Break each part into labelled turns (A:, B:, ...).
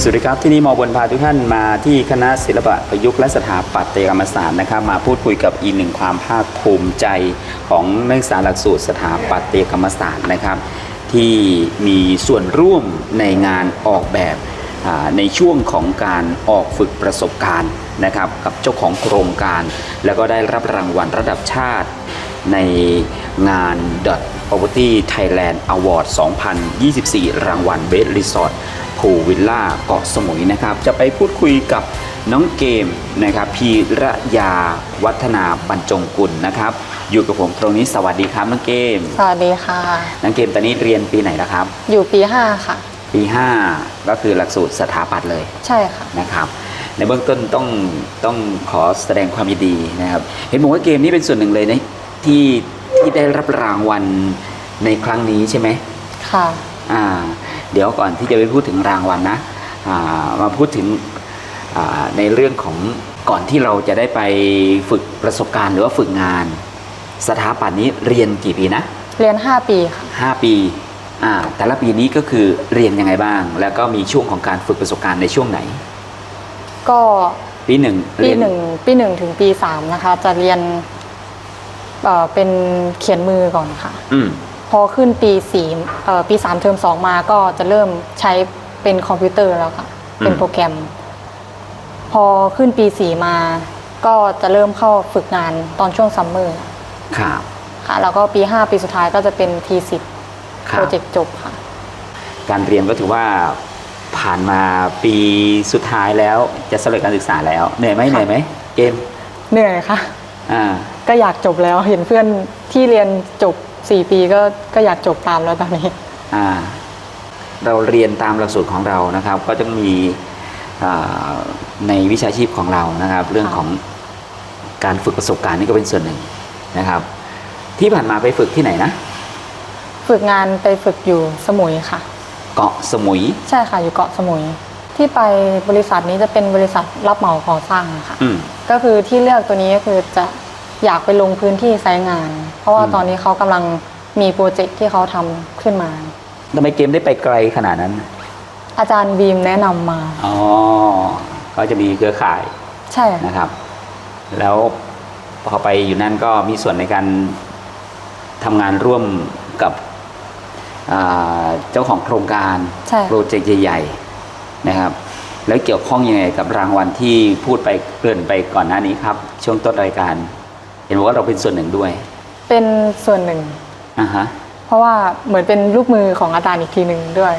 A: สวัสดีครับที่นี่มอบนพาทุกท่านมาที่คณะศิลปะประยุกต์และสถาปัตยกรรมศาสตร์นะครับ มาพูดคุยกับอีกหนึ่งความภาคภูมิใจของนักศึกษาหลักสูตรสถาปัตยกรรมศาสตร์นะครับ ที่มีส่วนร่วมในงานออกแบบในช่วงของการออกฝึกประสบการณ์นะครับกับเจ้าของโครงการ แล้วก็ได้รับรางวัลระดับชาติในงาน Dot Property Thailand Award 2024 รางวัล Best Resort ภูวิลล่าเกาะสมุยนะครับ จะไปพูดคุยกับน้องเกมนะครับพีระยาวัฒนาบรรจงกุลนะครับ อยู่กับผมตรงนี้สวัสดีครับน้องเกม
B: สวัสดีค่ะ
A: น้องเกมตอนนี้เรียนปีไหนแล้วครับ
B: อยู่ปี 5 ค่ะ
A: ปี 5 ก็คือหลักสูตรสถาปัตย์เลย
B: ใช่ค่ะ
A: นะครับในเบื้องต้นต้องต้องขอแสดงความยินดีนะครับ เห็นบอกว่าเกมนี้เป็นส่วนหนึ่งเลยนะที่ที่ได้รับรางวัลในครั้งนี้ใช่ไหม
B: ค่ะ
A: อ่า เดี๋ยวก่อนที่จะไปพูดถึงรางวัลนะอ่ามาพูดถึงอ่าในเรื่องของก่อนที่เราจะได้ไปฝึกประสบการณ์หรือว่าฝึกงาน สถาปัตย์นี้เรียนกี่ปีนะ
B: เรียน 5 ปีค่ะ
A: ห้าปีอ่าแต่ละปีนี้ก็คือเรียนยังไงบ้าง แล้วก็มีช่วงของการฝึกประสบการณ์ในช่วงไหน
B: ก็
A: ปีหนึ่ง
B: ปี
A: เรียน
B: หนึ่งปีหนึ่งถึงปี3นะคะ จะเรียนเอ่อเป็นเขียนมือก่อนค่ะ
A: อืม
B: พอขึ้นปี4เอ่อปี3เทอม2มาก็จะเริ่มใช้เป็นคอมพิวเตอร์แล้วค่ะ เป็นโปรแกรม พอขึ้นปี4มา ก็จะเริ่มเข้าฝึกงานตอนช่วงซัมเมอร์
A: ครับ
B: ค่ะแล้วก็ปี5ปีสุดท้ายก็จะเป็นทีสิบ
A: ครั
B: โปร
A: บ
B: เจกต์จบค่ะ
A: การเรียนก็ถือว่าผ่านมาปีสุดท้ายแล้วจะสำเร็จการศึกษาแล้วเหนื่อยไหม
B: ค่ะ
A: เหนื่อยไหมเกม
B: เหนื่อยค่ะ
A: อ่า
B: ก็อยากจบแล้วเห็นเพื่อนที่เรียนจบ 4 ปีก็ก็อยากจบตามแล้วตอนนี้
A: อ่าเราเรียนตามหลักสูตรของเรานะครับ ก็จะมีอ่าในวิชาชีพของเรานะครับ เรื่อง
B: ค่ะ
A: ของการฝึกประสบการณ์นี่ก็เป็นส่วนหนึ่งนะครับ ที่ผ่านมาไปฝึกที่ไหนนะ
B: ฝึกงานไปฝึกอยู่สมุยค่ะ
A: เกาะสมุย
B: ใช่ค่ะอยู่เกาะสมุย ที่ไปบริษัทนี้จะเป็นบริษัทรับเหมาก่อสร้างค่ะ
A: อืม
B: ก็คือที่เลือกตัวนี้ก็คือจะ อยากไปลงพื้นที่ไซต์งาน เพราะว่า
A: อืม
B: ตอนนี้เขากำลังมีโปรเจกต์ที่เขาทำขึ้นมา
A: ทำไมเกมได้ไปไกลขนาดนั้น
B: อาจารย์บีมแนะนำมา
A: อ๋อเขาจะมีเครือข่าย
B: ใช่ค่ะ
A: นะครับ แล้วพอไปอยู่นั่นก็มีส่วนในการทำงานร่วมกับอ่าเจ้าของโครงการ
B: ใช่
A: โปรเจกต์ใหญ่ๆนะครับ แล้วเกี่ยวข้องยังไงกับรางวัลที่พูดไปเกริ่นไปก่อนหน้านี้ครับ ช่วงต้นรายการ เห็นบอกว่าเราเป็นส่วนหนึ่งด้วย
B: เป็นส่วนหนึ่ง
A: อ่าฮะ
B: เพราะว่าเหมือนเป็นลูกมือของอาจารย์อีกทีหนึ่งด้วย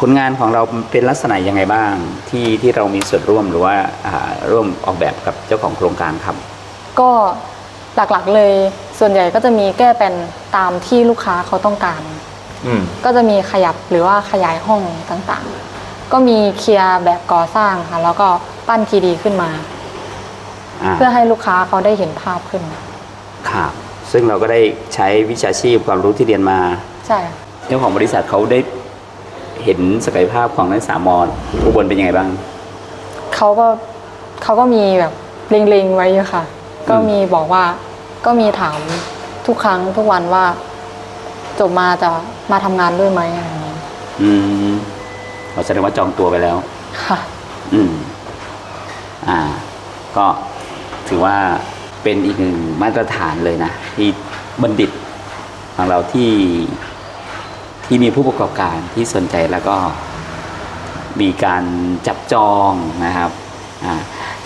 A: ผลงานของเราเป็นลักษณะยังไงบ้างที่ที่เรามีส่วนร่วมหรือว่าอ่าร่วมออกแบบกับเจ้าของโครงการครับ
B: ก็หลักๆเลย ส่วนใหญ่ก็จะมีแก้เป็นตามที่ลูกค้าเขาต้องการ
A: อืม
B: ก็จะมีขยับหรือว่าขยายห้องต่างๆ ก็มีเคลียร์แบบก่อสร้างค่ะ แล้วก็ปั้นทีดีขึ้นมา
A: อ่า
B: เพื่อให้ลูกค้าเขาได้เห็นภาพขึ้น
A: ครับซึ่งเราก็ได้ใช้วิชาชีพความรู้ที่เรียนมา
B: ใช่
A: เจ้าของบริษัทเขาได้เห็นศักยภาพของนักศึกษามอญอุบลเป็นยังไงบ้าง
B: เขาก็เขาก็มีแบบเล็งๆไว้อยู่ค่ะ ก็มีบอกว่าก็มีถามทุกครั้งทุกวันว่า จบมาจะมาทำงานด้วยไหมอะไรอย่างนี้
A: อืมเราแสดงว่าจองตัวไปแล้ว
B: ค่ะ
A: อืม อ่า ก็ ถือว่าเป็นอีกหนึ่งมาตรฐานเลยนะที่บัณฑิตของเราที่ที่มีผู้ประกอบการที่สนใจแล้วก็มีการจับจองนะครับอ่า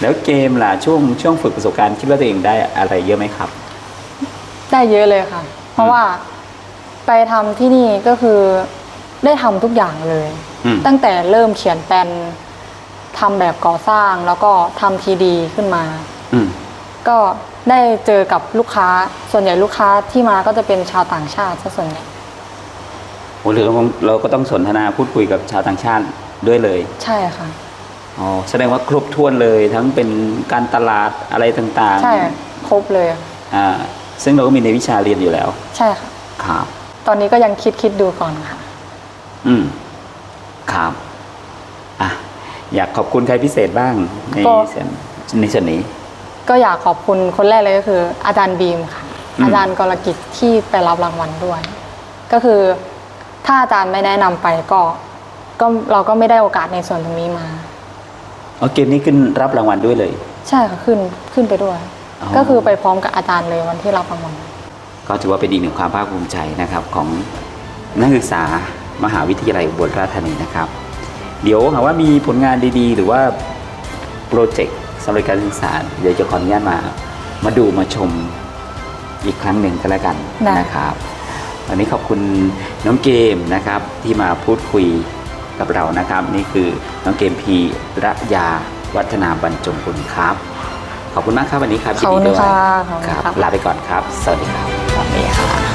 A: แล้วเกมล่ะช่วงช่วงฝึกประสบการณ์คิดว่าตัวเองได้อะไรเยอะไหมครับ
B: ได้เยอะเลยค่ะ เพราะว่าไปทำที่นี่ก็คือได้ทำทุกอย่างเลย
A: อืม
B: ตั้งแต่เริ่มเขียนแปลนทำแบบก่อสร้างแล้วก็ทำทีดีขึ้นมา
A: อืม
B: ก็ได้เจอกับลูกค้าส่วนใหญ่ลูกค้าที่มาก็จะเป็นชาวต่างชาติซะส่วนใหญ่
A: โอ้หรือเราเราก็ต้องสนทนาพูดคุยกับชาวต่างชาติด้วยเลย
B: ใช่ค่ะ
A: อ๋อแสดงว่าครบถ้วนเลยทั้งเป็นการตลาดอะไรต่างๆ
B: ใช่ครบเลย
A: อ่าซึ่งเราก็มีในวิชาเรียนอยู่แล้ว
B: ใช่ค่ะ
A: ครับ
B: ตอนนี้ก็ยังคิดคิดดูก่อนค่ะ
A: อืมครับอะอยากขอบคุณใครพิเศษบ้างใน
B: ก็
A: ส่วนในส่วนนี้
B: ก็อยากขอบคุณคนแรกเลยก็คือ อาจารย์บีมค่ะ
A: อืม
B: อาจารย์กรกิจที่ไปรับรางวัลด้วย ก็คือถ้าอาจารย์ไม่แนะนำไปก็ก็เราก็ไม่ได้โอกาสในส่วนตรงนี้มา
A: อ๋อเกมนี้ขึ้นรับรางวัลด้วยเลย
B: ใช่ค่ะขึ้นขึ้นไปด้วย
A: อ๋อ
B: ก็คือไปพร้อมกับอาจารย์เลยวันที่รับรางวัล
A: ก็ถือว่าเป็นอีกหนึ่งความภาคภูมิใจนะครับของนักศึกษามหาวิทยาลัยอุบลราชธานีนะครับ เดี๋ยวหากว่ามีผลงานดีๆ หรือว่าโปรเจกต์สำหรับการศึกษาเดี๋ยวจะขออนุญาตมา มาดูมาชมอีกครั้งหนึ่งก็แล้วกัน
B: ได้
A: นะครับ วันนี้ขอบคุณน้องเกมนะครับที่มาพูดคุยกับเรานะครับ นี่คือน้องเกมพีระยาวัฒนาบรรจงกุลครับ ขอบคุณมากครับวันนี้ครับ
B: ขอบคุณ
A: ยินดีด้วย
B: ค่ะขอบคุณ
A: ครับ
B: ค่ะ
A: ลาไปก่อนครับ สวัสดีครับ
B: สวัสดีค่ะ